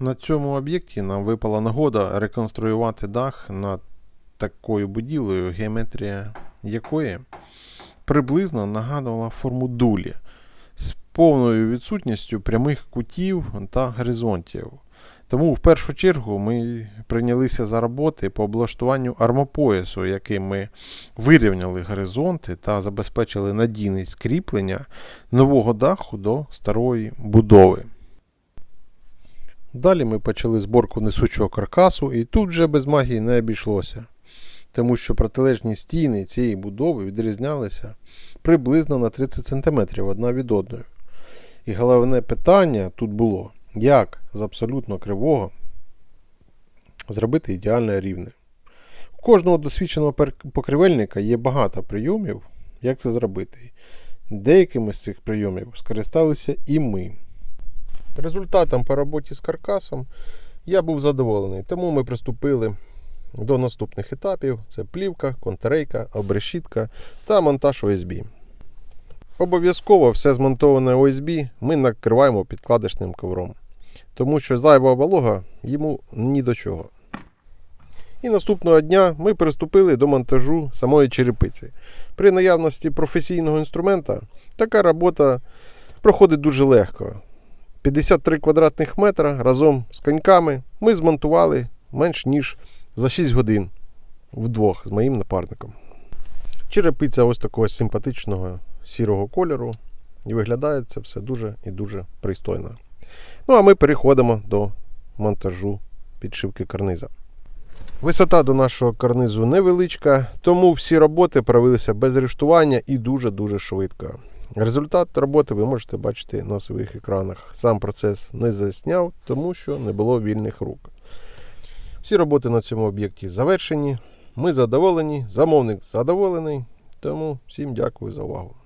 На цьому об'єкті нам випала нагода реконструювати дах над такою будівлею, геометрія якої приблизно нагадувала форму дулі з повною відсутністю прямих кутів та горизонтів. Тому в першу чергу ми прийнялися за роботи по облаштуванню армопоясу, яким ми вирівняли горизонти та забезпечили надійність кріплення нового даху до старої будови. Далі ми почали зборку несучого каркасу, і тут вже без магії не обійшлося, тому що протилежні стіни цієї будови відрізнялися приблизно на 30 см одна від одної. І головне питання тут було, як з абсолютно кривого зробити ідеально рівне. У кожного досвідченого покривельника є багато прийомів, як це зробити. Деякими з цих прийомів скористалися і ми. Результатом по роботі з каркасом я був задоволений, тому ми приступили до наступних етапів: це плівка, контррейка, обрешітка та монтаж ОСБ. Обов'язково все змонтоване ОСБ ми накриваємо підкладочним ковром, тому що зайва волога йому ні до чого. І наступного дня ми приступили до монтажу самої черепиці. При наявності професійного інструмента така робота проходить дуже легко. 53 квадратних метра разом з коньками ми змонтували менш ніж за 6 годин вдвох з моїм напарником. Черепиця ось такого симпатичного сірого кольору. І виглядає це все дуже і дуже пристойно. Ну а ми переходимо до монтажу підшивки карниза. Висота до нашого карнизу невеличка, тому всі роботи провелися без рештування і дуже-дуже швидко. Результат роботи ви можете бачити на своїх екранах. Сам процес не засняв, тому що не було вільних рук. Всі роботи на цьому об'єкті завершені. Ми задоволені, замовник задоволений. Тому всім дякую за увагу.